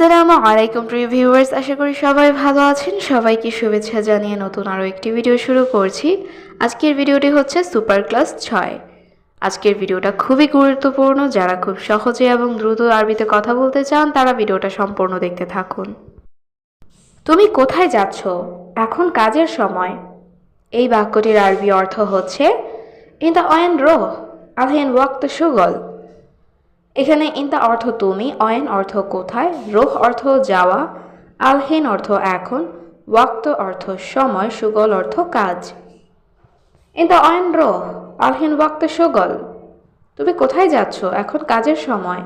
আসসালামু আলাইকুম প্রিয় ভিউয়ার্স, আশা করি সবাই ভালো আছেন। সবাইকে শুভেচ্ছা জানিয়ে নতুন আরও একটি ভিডিও শুরু করছি। আজকের ভিডিওটি হচ্ছে সুপার ক্লাস ছয়। আজকের ভিডিওটা খুবই গুরুত্বপূর্ণ। যারা খুব সহজে এবং দ্রুত আরবিতে কথা বলতে চান, তারা ভিডিওটা সম্পূর্ণ দেখতে থাকুন। তুমি কোথায় যাচ্ছ? এখন কাজের সময়। এই বাক্যটির আরবি অর্থ হচ্ছে ইন দ্য অয়েন রো আলহেন ওয়াক্ত সুগল এখানে ইন্তা অর্থ তুমি, অয়েন অর্থ কোথায়, রোহ অর্থ যাওয়া, আলহেন অর্থ এখন, ওয়াক্ত অর্থ সময়, সুগল অর্থ কাজ। ইন্তা অয়েন রোহ, আলহেন ওয়াক্ত সুগল। তুমি কোথায় যাচ্ছ? এখন কাজের সময়।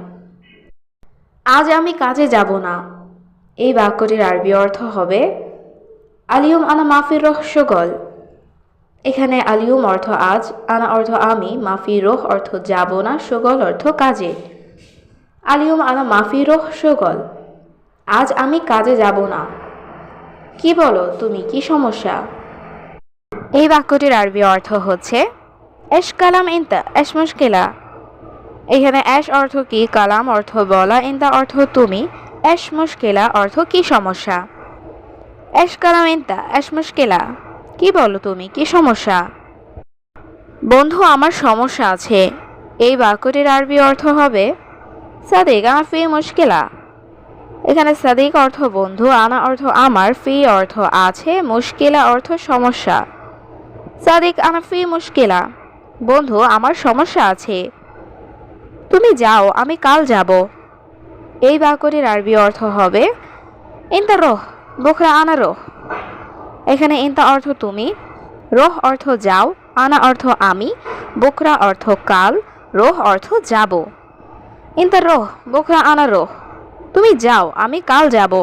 আজ আমি কাজে যাব না। এই বাক্যটির আরবি অর্থ হবে, আলিয়ম আনা মাফির রহ সুগল। এখানে আলিয়ম অর্থ আজ, আনা অর্থ আমি, মাফি রোহ অর্থ যাব না, সুগল অর্থ কাজে। আলিয়ম আনা মাফি রোহ সুগল। আজ আমি কাজে যাব না। কি বলো তুমি, কি সমস্যা? এই বাক্যটির আরবি অর্থ হচ্ছে, এশ কালাম ইন্তা, এশ মুশকিলা। এখানে অ্যাশ অর্থ কি, কালাম অর্থ বলা, ইন্তা অর্থ তুমি, এশ মুশকিলা অর্থ কি সমস্যা? এশ কালাম ইন্তা, এশ মুশকিলা। কি বলো তুমি, কি সমস্যা? বন্ধু, আমার সমস্যা আছে। এই বাক্যটির আরবি অর্থ হবে সাদিক, আমার ফি মুশকিলা। এখানে সাদিক অর্থ বন্ধু, আনা অর্থ আমার, ফি অর্থ আছে, মুশকিলা অর্থ সমস্যা। সাদিক আনা ফি মুশকিলা। বন্ধু, আমার সমস্যা আছে। তুমি যাও, আমি কাল যাব। এই বাক্যটির আরবি অর্থ হবে, ইন্তা রোহ, বোখরা আনা রোহ। এখানে ইন্তা অর্থ তুমি, রোহ অর্থ যাও, আনা অর্থ আমি বোকরা অর্থ কাল, রোহ অর্থ যাব। ইন্তা রোহ বোকরা আনা রোহ। তুমি যাও, আমি কাল যাব।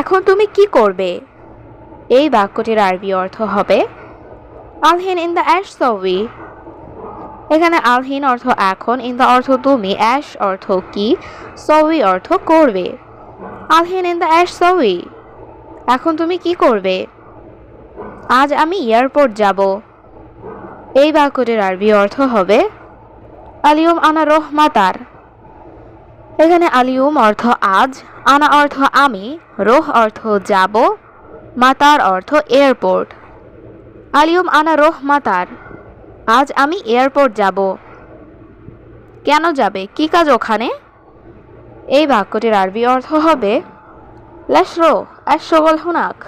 এখন তুমি কি করবে? এই বাক্যটির আরবি অর্থ হবে, আলহিন ইন দ্য অ্যাশ সবি। এখানে আলহিন অর্থ এখন ইন দ্য অর্থ তুমি অ্যাশ অর্থ কি সবি অর্থ করবে। আলহিন ইন দ্য অ্যাশ সবি। এখন তুমি কি করবে? আজ আমি এয়ারপোর্ট যাব। এই বাক্যটির আরবি অর্থ হবে আলিয়ম আনা রোহ মাতার এখানে আলিয়ম অর্থ আজ, আনা অর্থ আমি, রোহ অর্থ যাব মাতার অর্থ এয়ারপোর্ট। আলিয়ম আনা রোহ মাতার আজ আমি এয়ারপোর্ট যাব। কেন যাবে? কি কাজ ওখানে? এই বাক্যটির আরবি অর্থ হবে ল্যাশরো অ্যাশগল হুনাক।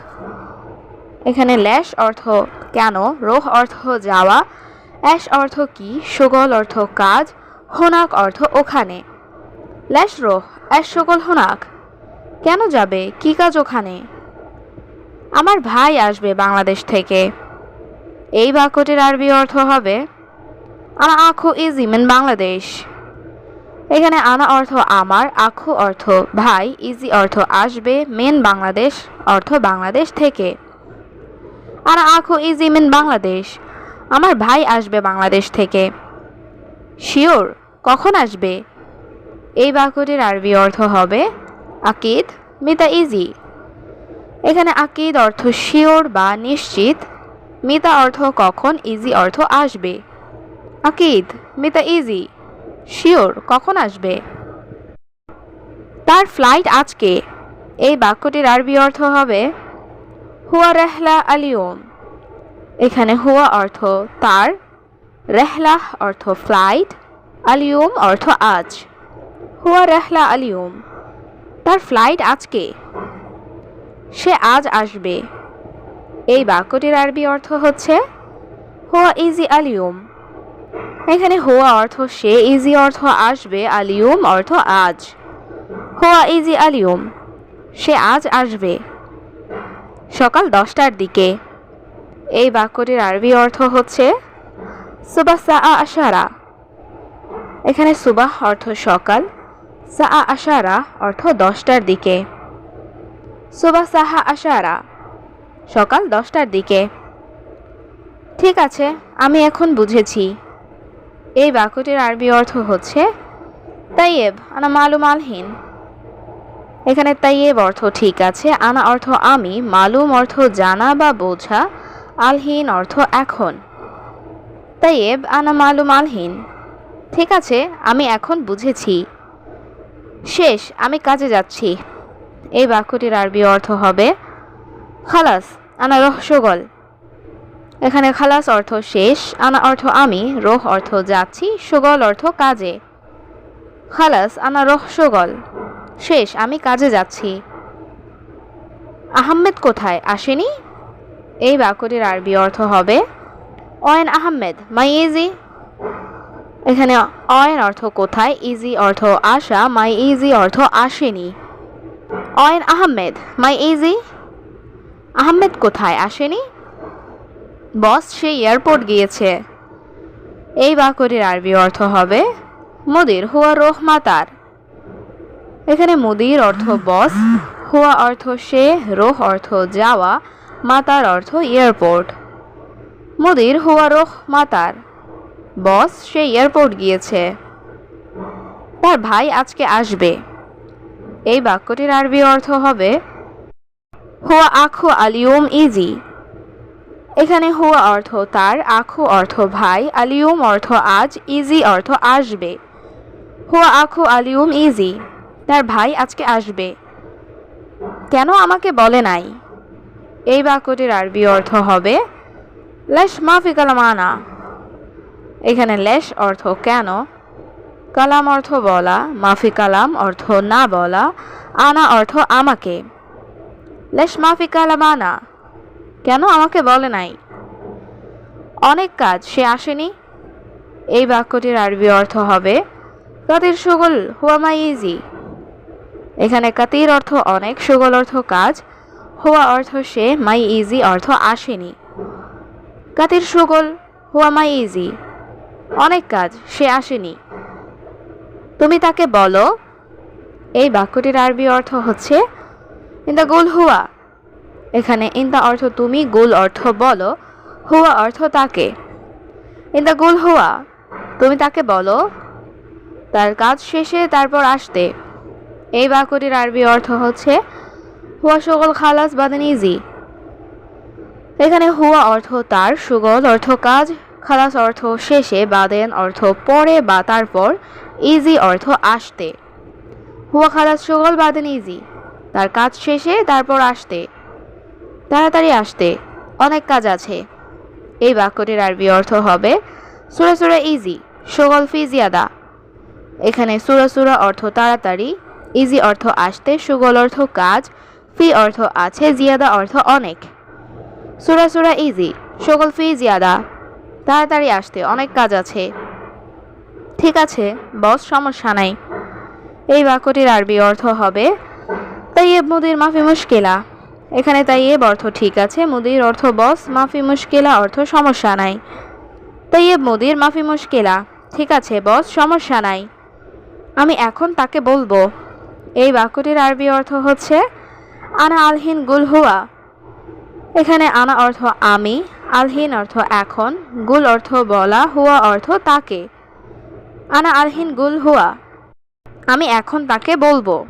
এখানে ল্যাশ অর্থ কেন, রোহ অর্থ যাওয়া অ্যাশ অর্থ কি? সুগল অর্থ কাজ, হোনাক অর্থ ওখানে। ল্যাশ রোহ অ্যাশ সুগল হোনাক। কেন যাবে? কি কাজ ওখানে? আমার ভাই আসবে বাংলাদেশ থেকে। এই বাক্যটির আরবি অর্থ হবে আনা আখু ইজ ইমেন বাংলাদেশ। এখানে আনা অর্থ আমার আখু অর্থ ভাই ইজি অর্থ আসবে মেন বাংলাদেশ অর্থ বাংলাদেশ থেকে আনা আখু ইজি মেন বাংলাদেশ আমার ভাই আসবে বাংলাদেশ থেকে। শিওর? কখন আসবে? এই বাক্যটির আরবি অর্থ হবে, আকিদ, মিতা ইজি। এখানে আকিদ অর্থ শিওর বা নিশ্চিত, মিতা অর্থ কখন, ইজি অর্থ আসবে। আকিদ, মিতা ইজি। শিওর, কখন আসবে? তার ফ্লাইট আজকে। এই বাক্যটির আরবি অর্থ হবে, হুয়া রেহলা আলিয়ম। এখানে হুয়া অর্থ তার, রেহলাহ অর্থ ফ্লাইট, আলিয়ম অর্থ আজ। হুয়া রেহলা আলিয়ম, তার ফ্লাইট আজকে সে আজ আসবে। এই বাক্যটির আরবি অর্থ হচ্ছে, হুয়া ইজি আলিয়ম। এখানে হোয়া অর্থ সে, ইজি অর্থ আসবে, আলিয়ুম অর্থ আজ। হোয়া ইজি আলিয়ুম, সে আজ আসবে। সকাল দশটার দিকে। এই বাক্যটির আরবি অর্থ হচ্ছে সুবাহ সা আশারা। এখানে সুবাহ অর্থ সকাল সা আশারা অর্থ দশটার দিকে। সুবাহ সাহা আশারা সকাল দশটার দিকে। ঠিক আছে, আমি এখন বুঝেছি। এই বাক্যটির আরবি অর্থ হচ্ছে, তাইয়েব, আনা মালুম আলহীন। এখানে তাইয়েব অর্থ ঠিক আছে, আনা অর্থ আমি, মালুম অর্থ জানা বা বোঝা। আলহীন অর্থ এখন। তাইয়েব, আনা মালুম আলহীন। ঠিক আছে, আমি এখন বুঝেছি। শেষ, আমি কাজে যাচ্ছি। এই বাক্যটির আরবি অর্থ হবে, খালাস, আনা রহ সুগল। এখানে খালাস অর্থ শেষ, আনা অর্থ আমি, রোহ অর্থ যাচ্ছি, সুগল অর্থ কাজে। খালাস, আনা রহ সুগল। শেষ, আমি কাজে যাচ্ছি। আহমেদ কোথায়? আসেনি? এই বাক্যটির আরবি অর্থ হবে অয়েন আহমেদ, মাই ইজি। এখানে অয়েন অর্থ কোথায়, ইজি অর্থ আসা মাই ইজি অর্থ আসেনি। অয়েন আহমেদ, মাই ইজি। আহমেদ কোথায়, আসেনি? বস, সে এয়ারপোর্ট গিয়েছে। এই বাক্যটির আরবি অর্থ হবে মুদির, হুয়া রোহ মাতার এখানে মুদির অর্থ বস, হুয়া অর্থ সে, রোহ অর্থ যাওয়া। মাতার অর্থ এয়ারপোর্ট। মুদির হুয়া রোহ মাতার। বস, সে এয়ারপোর্ট গিয়েছে। তার ভাই আজকে আসবে। এই বাক্যটির আরবি অর্থ হবে, হুয়া আখু আলিউম ইজি। এখানে হুয়া অর্থ তার, আখু অর্থ ভাই আলিউম অর্থ আজ, ইজি অর্থ আসবে। হুয়া আখু আলিউম ইজি। তার ভাই আজকে আসবে। কেন আমাকে বলে নাই? এই বাক্যটির আরবি অর্থ হবে, লেশ মাফি কালামানা। এখানে লেশ অর্থ কেন? কালাম অর্থ বলা, মাফি কালাম অর্থ না বলা, আনা অর্থ আমাকে। লেশ মাফি কালামানা। কেন আমাকে বলে নাই? অনেক কাজ, সে আসেনি। এই বাক্যটির আরবি অর্থ হবে, কাতির সুগল হুয়ামাই ইজি। এখানে কাতির অর্থ অনেক, সুগল অর্থ কাজ হুয়া অর্থ সে মাই ইজি অর্থ আসেনি। কাতের কাতির সুগল হুয়ামাই ইজি। অনেক কাজ সে আসেনি। তুমি তাকে বলো, এই বাক্যটির আরবি অর্থ হচ্ছে, ইন দ্য গোল হুয়া। এখানে ইন দ্য অর্থ তুমি গোল অর্থ বলো, হুয়া অর্থ তাকে। ইন দ্য গোল হুয়া। তুমি তাকে বলো, তার কাজ শেষে তারপর আসতে। এই বাক্যটির আরবি অর্থ হচ্ছে হুয়া সুগল খালাস বাদেন ইজি। এখানে হুয়া অর্থ তার, সুগল অর্থ কাজ, খালাস অর্থ শেষে, বাদেন অর্থ পরে বা তারপর, ইজি অর্থ আসতে। হুয়া খালাস সুগল বাদেন ইজি। তার কাজ শেষে, তারপর আসতে। তাড়াতাড়ি আসতে। অনেক কাজ আছে। এই বাক্যটির আরবি অর্থ হবে, সুরা সুরা ইজি, সুগল ফি জিয়াদা। এখানে সুরা সুরা অর্থ তাড়াতাড়ি, ইজি অর্থ আসতে, সুগল অর্থ কাজ ফি অর্থ আছে, জিয়াদা অর্থ অনেক। সুরা সুরা ইজি, সকল ফি জিয়াদা। তাড়াতাড়ি আসতে, অনেক কাজ আছে। ঠিক আছে, বস, সমস্যা নাই। এই বাক্যটির আরবি অর্থ হবে, তাইয়েব মুদির মাফি মুশকিলা। এখানে তাইয়েব অর্থ ঠিক আছে, মুদির অর্থ বস, মাফি মুশকিলা অর্থ সমস্যা নাই। তাইয়েব মুদির মাফি মুশকিলা। ঠিক আছে, বস, সমস্যা নাই। আমি এখন তাকে বলব। এই বাক্যটির আরবি অর্থ হচ্ছে আনা আলহিন গুল হুয়া। এখানে আনা অর্থ আমি, আলহিন অর্থ এখন, গুল অর্থ বলা, হুয়া অর্থ তাকে। আনা আলহিন গুল হুয়া। আমি এখন তাকে বলব।